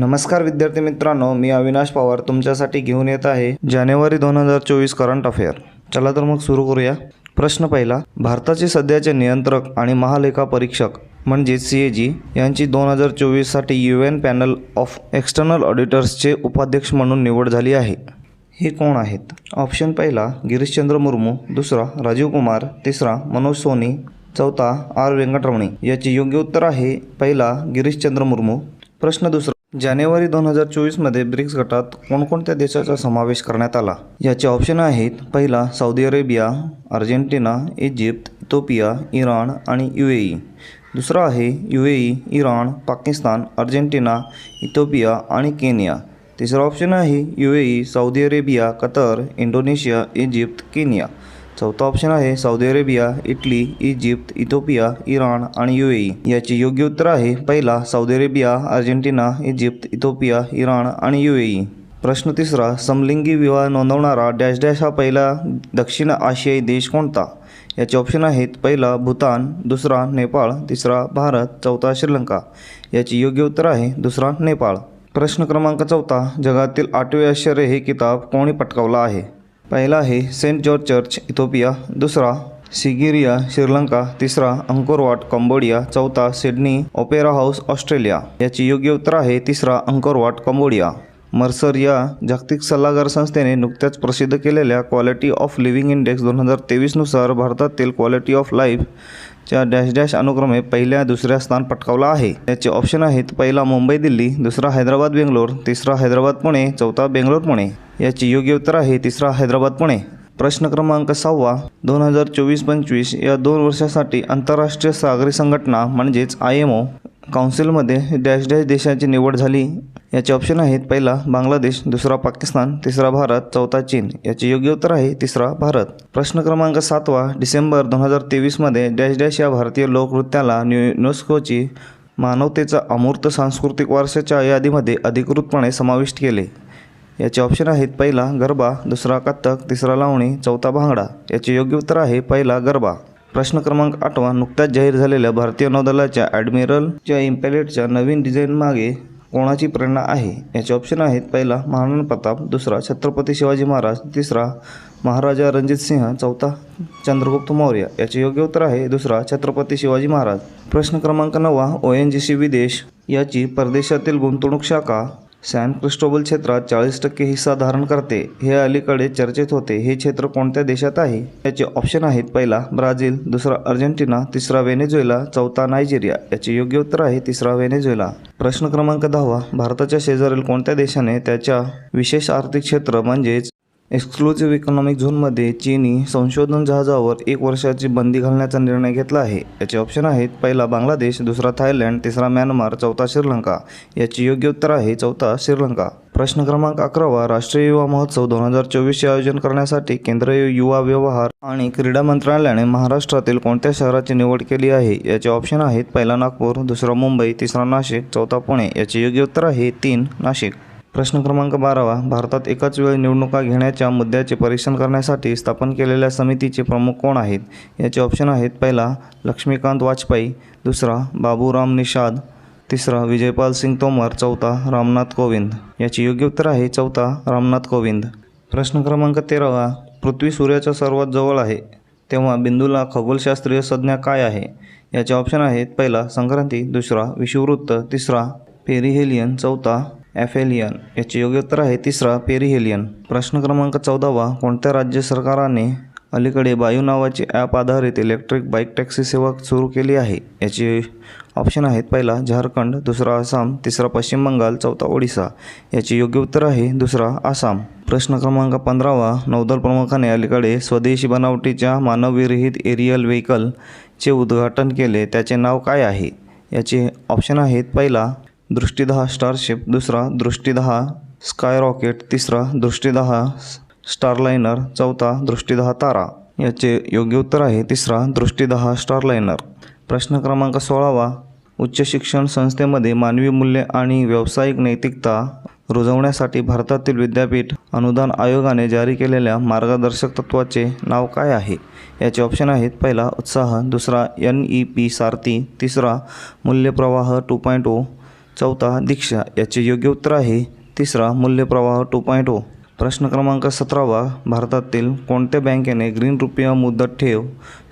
नमस्कार विद्यार्थी मित्रांनो मी अविनाश पवार तुमच्यासाठी घेऊन येत आहे जानेवारी दोन हजार चोवीस करंट अफेअर चला तर मग सुरू करूया. प्रश्न पहिला भारताचे सध्याचे नियंत्रक आणि महालेखा परीक्षक म्हणजे सी ए जी यांची दोन हजार चोवीससाठी U N panel of external ऑडिटर्सचे उपाध्यक्ष म्हणून निवड झाली आहे. हे कोण आहेत? ऑप्शन पहिला गिरीशचंद्र मुर्मू. दुसरा राजीव कुमार. तिसरा मनोज सोनी. चौथा आर व्यंकटरमणी याचे योग्य उत्तर आहे पहिला गिरीशचंद्र मुर्मू. प्रश्न दुसरा जानेवारी दोन हजार चोवीसमध्ये ब्रिक्स गटात कोणकोणत्या देशाचा समावेश करण्यात आला? याचे ऑप्शन आहेत पहिला Saudi Arabia Argentina Egypt Ethiopia Iran आणि यू ए ई. दुसरा आहे U A E Iran Pakistan Argentina Ethiopia आणि केनिया. तिसरा ऑप्शन आहे U A E Saudi Arabia Qatar Indonesia Egypt Kenya. चौथा ऑप्शन आहे Saudi Arabia Italy Egypt Ethiopia Iran आणि U याचे योग्य उत्तर आहे पहिला Saudi Arabia Argentina Egypt Ethiopia Iran आणि यू प्रश्न तिसरा समलिंगी विवाह नोंदवणारा डॅश डॅश हा पहिला दक्षिण आशियाई देश कोणता? याचे ऑप्शन आहेत पहिला भूतान दुसरा नेपाळ तिसरा भारत चौथा श्रीलंका. याचे योग्य उत्तर आहे दुसरा नेपाळ. प्रश्न क्रमांक चौथा जगातील आठवे आश्चर्य हे किताब कोणी पटकावला आहे? पहिला आहे सेंट जॉर्ज चर्च इथोपिया. दुसरा सिगिरिया श्रीलंका. तिसरा अंकोरवाट कंबोडिया. चौथा सिडनी ओपेरा हाऊस ऑस्ट्रेलिया. याची योग्य उत्तर आहे तिसरा अंकोरवाट कंबोडिया. मर्सर या जागतिक सल्लागार संस्थेने नुकत्याच प्रसिद्ध केलेल्या क्वालिटी ऑफ लिव्हिंग इंडेक्स दोन हजार तेवीसनुसार भारतातील क्वालिटी ऑफ लाईफ च्या डॅश डॅश अनुक्रमे पहिल्या दुसऱ्या स्थान पटकावला आहे. याचे ऑप्शन आहेत पहिला मुंबई दिल्ली दुसरा हैदराबाद बेंगलोर तिसरा हैदराबाद पुणे चौथा बेंगलोर पुणे. याचे योग्य उत्तर आहे तिसरा हैदराबाद पुणे. प्रश्न क्रमांक सहावा दोन हजार चोवीस पंचवीस या दोन वर्षासाठी आंतरराष्ट्रीय सागरी संघटना म्हणजेच आय एम ओ काउन्सिलमध्ये डॅश डॅश देशाची निवड झाली याचे ऑप्शन आहेत. पहिला बांगलादेश दुसरा पाकिस्तान तिसरा भारत चौथा चीन. याचे योग्य उत्तर आहे तिसरा भारत. प्रश्न क्रमांक सातवा डिसेंबर दोन हजार तेवीसमध्ये डॅश डॅश या भारतीय लोकनृत्याला न्यू युनेस्कोची मानवतेचा अमूर्त सांस्कृतिक वारशाच्या यादीमध्ये अधिकृतपणे समाविष्ट केले. याचे ऑप्शन आहेत. पहिला गरबा. दुसरा कथ्थक. तिसरा लावणी. चौथा भांगडा. याचे योग्य उत्तर आहे. पहिला गरबा. प्रश्न क्रमांक आठवा. नुकत्याच जाहीर झालेल्या भारतीय नौदलाच्या ॲडमिरलच्या इम्पॅलेटच्या नवीन डिझाईन मागे कोणाची प्रेरणा आहे? याचे ऑप्शन आहेत पहिला महाराणा प्रताप दुसरा छत्रपती शिवाजी महाराज तिसरा महाराजा रणजित सिंह चौथा चंद्रगुप्त मौर्य. याचे योग्य उत्तर आहे दुसरा छत्रपती शिवाजी महाराज. प्रश्न क्रमांक नववा ओ एन जी सी विदेश याची परदेशातील गुंतवणूक शाखा सॅन क्रिस्टोबल क्षेत्रात चाळीस टक्के हिस्सा धारण करते हे अलीकडे चर्चेत होते. हे क्षेत्र कोणत्या देशात आहे? याचे ऑप्शन आहेत पहिला ब्राझील. दुसरा अर्जेंटिना. तिसरा व्हेनेझुएला. चौथा नायजेरिया. याचे योग्य उत्तर आहे तिसरा व्हेनेझुएला. प्रश्न क्रमांक दहावा भारताच्या शेजारील कोणत्या देशाने त्याच्या विशेष आर्थिक क्षेत्र म्हणजेच एक्सक्लुझिव्ह इकॉनॉमिक झोनमध्ये चीनी संशोधन जहाजावर एक वर्षाची बंदी घालण्याचा निर्णय घेतला आहे. याचे ऑप्शन आहेत पहिला बांगलादेश दुसरा थायलंड तिसरा म्यानमार चौथा श्रीलंका. याचे योग्य उत्तर आहे चौथा श्रीलंका. प्रश्न क्रमांक अकरावा राष्ट्रीय युवा महोत्सव दोन हजार चोवीसचे आयोजन करण्यासाठी केंद्रीय युवा व्यवहार आणि क्रीडा मंत्रालयाने महाराष्ट्रातील कोणत्या शहराची निवड केली आहे? याचे ऑप्शन आहेत पहिला नागपूर दुसरा मुंबई तिसरा नाशिक चौथा पुणे. याचे योग्य उत्तर आहे तीन नाशिक. प्रश्न क्रमांक बारावा. भारतात एकाच वेळी निवडणुका घेण्याच्या मुद्द्याचे परीक्षण करण्यासाठी स्थापन केलेल्या समितीचे प्रमुख कोण आहेत? याचे ऑप्शन आहेत पहिला लक्ष्मीकांत वाजपेयी दुसरा बाबूराम निषाद तिसरा विजयपाल सिंग तोमर चौथा रामनाथ कोविंद. याचे योग्य उत्तर आहे चौथा रामनाथ कोविंद. प्रश्न क्रमांक तेरावा. पृथ्वी सूर्याच्या सर्वात जवळ आहे तेव्हा बिंदूला खगोलशास्त्रीय संज्ञा काय आहे? याचे ऑप्शन आहेत पहिला संक्रांती दुसरा विषुववृत्त तिसरा पेरिहेलियन चौथा ॲफेलियन याचे योग्य उत्तर आहे तिसरा पेरिहेलियन प्रश्न क्रमांक चौदावा. कोणत्या राज्य सरकाराने अलीकडे बायू नावाचे ॲप आधारित इलेक्ट्रिक बाईक टॅक्सी सेवा सुरू केली आहे? याचे ऑप्शन आहेत पहिला झारखंड दुसरा आसाम तिसरा पश्चिम बंगाल चौथा ओडिसा. याचे योग्य उत्तर आहे दुसरा आसाम. प्रश्न क्रमांक पंधरावा. नौदल प्रमुखाने अलीकडे स्वदेशी बनावटीच्या मानवविरहित एरियल व्हेकलचे उद्घाटन केले. त्याचे नाव काय आहे? याचे ऑप्शन आहेत पहिला दृष्टीदहा स्टारशिप दुसरा दृष्टीदहा स्काय रॉकेट तिसरा दृष्टीदहा स्टारलायनर चौथा दृष्टीदहा तारा. याचे योग्य उत्तर आहे तिसरा दृष्टीदहा स्टारलायनर प्रश्न क्रमांक सोळावा. उच्च शिक्षण संस्थेमध्ये मानवी मूल्य आणि व्यावसायिक नैतिकता रुजवण्यासाठी भारतातील विद्यापीठ अनुदान आयोगाने जारी केलेल्या मार्गदर्शक तत्वाचे नाव काय आहे? याचे ऑप्शन आहेत पहिला उत्साह दुसरा एन ई पी सारथी तिसरा मूल्यप्रवाह टू पॉईंट ओ चौथा दीक्षा याचे योग्य उत्तर आहे. तिसरा मूल्यप्रवाह टू पॉईंट ओ प्रश्न क्रमांक सतरावा. भारतातील कोणत्या बँकेने ग्रीन रुपया मुदत ठेव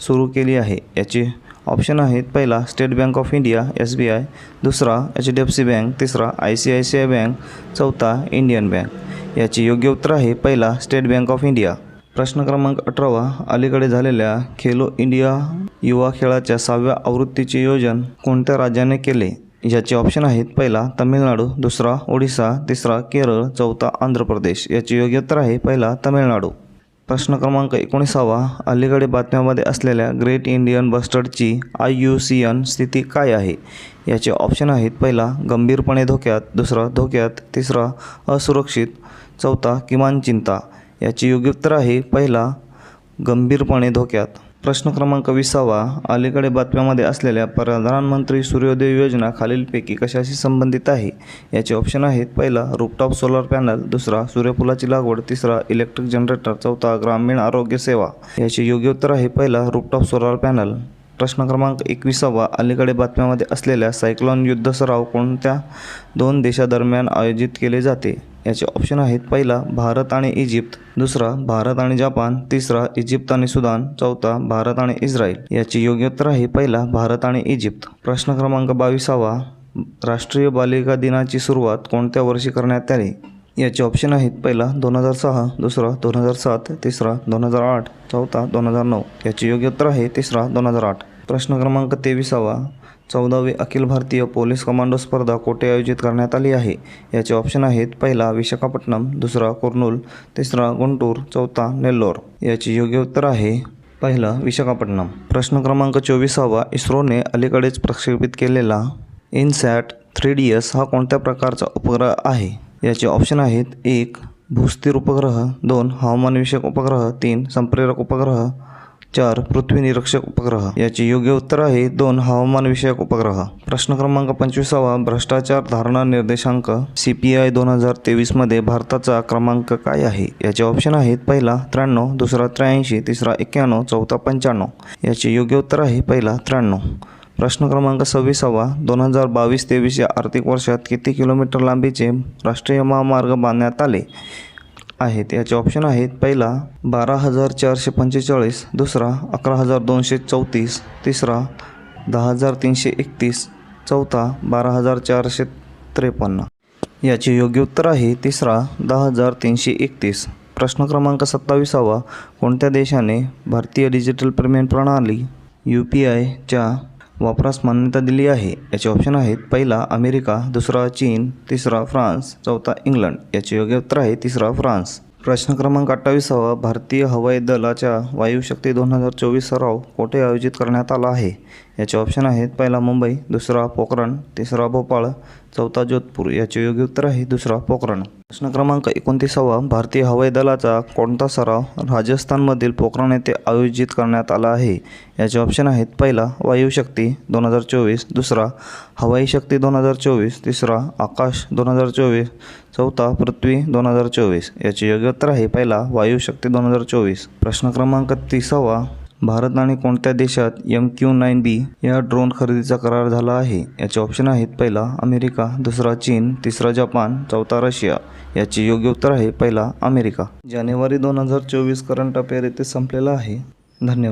सुरू केली आहे? याचे ऑप्शन आहेत. पहिला State Bank of India S B I. दुसरा H D F C bank. तिसरा I C I C I bank. चौथा इंडियन बँक. याचे योग्य उत्तर आहे. पहिला स्टेट बँक ऑफ इंडिया. प्रश्न क्रमांक अठरावा. अलीकडे झालेल्या खेलो इंडिया युवा खेळाच्या सहाव्या आवृत्तीचे योजन कोणत्या राज्याने केले? याचे ऑप्शन आहेत. पहिला तमिळनाडू दुसरा ओडिसा तिसरा केरळ चौथा आंध्र प्रदेश याचे योग्य उत्तर आहे पहिला तमिळनाडू. प्रश्न क्रमांक एकोणीसावा. अलीकडे बातम्यामध्ये असलेल्या ग्रेट इंडियन बस्टर्डची आय यू सी एन स्थिती काय आहे? याचे ऑप्शन आहेत. पहिला गंभीरपणे धोक्यात. दुसरा धोक्यात. तिसरा असुरक्षित. चौथा किमान चिंता. याचे योग्य उत्तर आहे. पहिला गंभीरपणे धोक्यात. प्रश्न क्रमांक विसावा. अलीकडे बातम्यामध्ये असलेल्या प्रधानमंत्री सूर्योदय योजना खालीलपैकी कशाशी संबंधित आहे? याचे ऑप्शन आहेत. पहिला रूपटॉप सोलर पॅनल दुसरा सूर्यफुलाची लागवड. तिसरा इलेक्ट्रिक जनरेटर चौथा ग्रामीण आरोग्य सेवा. याचे योग्य उत्तर आहे. पहिला रूपटॉप सोलर पॅनल प्रश्न क्रमांक एकविसावा. अलीकडे बातम्यामध्ये असलेल्या सायक्लॉन युद्ध सराव कोणत्या दोन देशादरम्यान आयोजित केले जाते? याचे ऑप्शन आहेत. पहिला भारत आणि इजिप्त. दुसरा भारत आणि जपान. तिसरा इजिप्त आणि सुदान. चौथा भारत आणि इस्रायल. याचे योग्य उत्तर आहे. पहिला भारत आणि इजिप्त. प्रश्न क्रमांक बावीसावा. राष्ट्रीय बालिका दिनाची सुरुवात कोणत्या वर्षी करण्यात आली? याचे ऑप्शन आहेत. पहिला दोन हजार सहा. दुसरा दोन हजार सात. तिसरा दोन हजार आठ. चौथा दोन हजार नऊ. याचे योग्य उत्तर आहे. तिसरा दोन हजार आठ. प्रश्न क्रमांक तेविसावा चौदावी अखिल भारतीय पोलीस कमांडो स्पर्धा कोठे आयोजित करण्यात आली आहे? याचे ऑप्शन आहेत पहिला विशाखापट्टणम दुसरा कुर्नूल तिसरा गुंटूर चौथा नेल्लोर. याचे योग्य उत्तर आहे पहिला विशाखापट्टणम. प्रश्न क्रमांक चोवीसावा इस्रोने अलीकडेच प्रक्षेपित केलेला इनसॅट थ्री डी एस हा कोणत्या प्रकारचा उपग्रह आहे? याचे ऑप्शन आहेत एक भूस्थिर उपग्रह दोन हवामानविषयक उपग्रह तीन संप्रेरक उपग्रह चार पृथ्वी निरीक्षक उपग्रह. याचे योग्य उत्तर आहे दोन हवामानविषयक उपग्रह. प्रश्न क्रमांक पंचवीसावा भ्रष्टाचार धारणा निर्देशांक सी पी आय दोन हजार तेवीसमध्ये भारताचा क्रमांक काय आहे? याचे ऑप्शन आहेत पहिला त्र्याण्णव दुसरा त्र्याऐंशी तिसरा एक्क्याण्णव चौथा पंच्याण्णव. याचे योग्य उत्तर आहे पहिला त्र्याण्णव. प्रश्न क्रमांक सव्वीसावा दोन हजार बावीस तेवीस या आर्थिक वर्षात किती किलोमीटर लांबीचे राष्ट्रीय महामार्ग बांधण्यात आले? आहेत. याचे ऑप्शन आहेत पहिला बारा हजार चारशे पंचेचाळीस दुसरा अकरा हजार दोनशे चौतीस तिसरा दहा हजार तीनशे एकतीस चौथा बारा हजार चारशे त्रेपन्न. याचे योग्य उत्तर आहे तिसरा दहा हजार तीनशे एकतीस. प्रश्न क्रमांक सत्तावीसावा. कोणत्या देशाने भारतीय डिजिटल पेमेंट प्रणाली यू पी आयच्या वापरास मान्यता दिली आहे. याचे ऑप्शन आहेत पहिला अमेरिका दुसरा चीन तिसरा फ्रान्स चौथा इंग्लंड. याचे योग्य उत्तर आहे तिसरा फ्रान्स. प्रश्न क्रमांक अठ्ठावीसावा भारतीय हवाई दलाच्या वायुशक्ती दोन हजार चोवीस सराव कोठे आयोजित करण्यात आला आहे? याचे ऑप्शन आहेत. पहिला मुंबई दुसरा पोखरण तिसरा भोपाळ चौथा जोधपूर. याचे योग्य उत्तर आहे दुसरा पोखरण. प्रश्न क्रमांक एकोणतीसावा भारतीय हवाई दलाचा कोणता सराव राजस्थानमधील पोखरण येथे आयोजित करण्यात आला आहे? याचे ऑप्शन आहेत. पहिला वायुशक्ती दोन हजार चोवीस. दुसरा हवाई शक्ती दोन हजार चोवीस. तिसरा आकाश दोन हजार चोवीस. चौथा पृथ्वी दोन हजार चोवीस. याचे योग्य उत्तर आहे. पहिला वायुशक्ती दोन हजार चोवीस. प्रश्न क्रमांक तिसावा भारत आणि कोणत्या देशात एम क्यू नाईन बी या ड्रोन खरेदीचा करार झाला आहे? याचे ऑप्शन आहेत पहिला अमेरिका दुसरा चीन तिसरा जपान चौथा रशिया. याचे योग्य उत्तर आहे पहिला अमेरिका. जानेवारी दोन हजार चोवीस करंट अफेअर येथे संपलेला आहे. धन्यवाद.